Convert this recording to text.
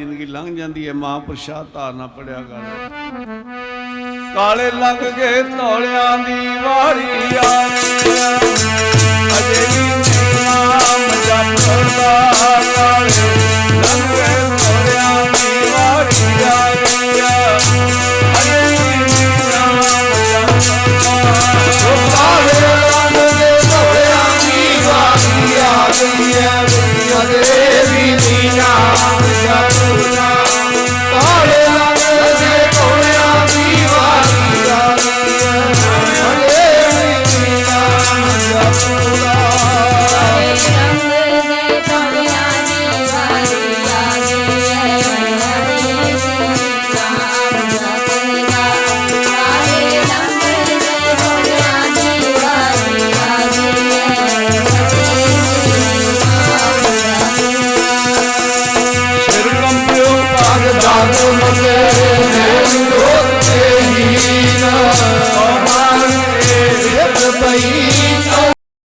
ਜ਼ਿੰਦਗੀ ਲੰਘ ਜਾਂਦੀ ਹੈ ਮਾਂ ਮਹਾਪੁਰਸ਼ਾ ਧਾਰਨਾ ਪੜਿਆ ਕਰ। ਕਾਲੇ ਲੰਘ ਗਏ, ਧੌਲਿਆਂ ਦੀ ਵਾਰੀ ਆਏ ही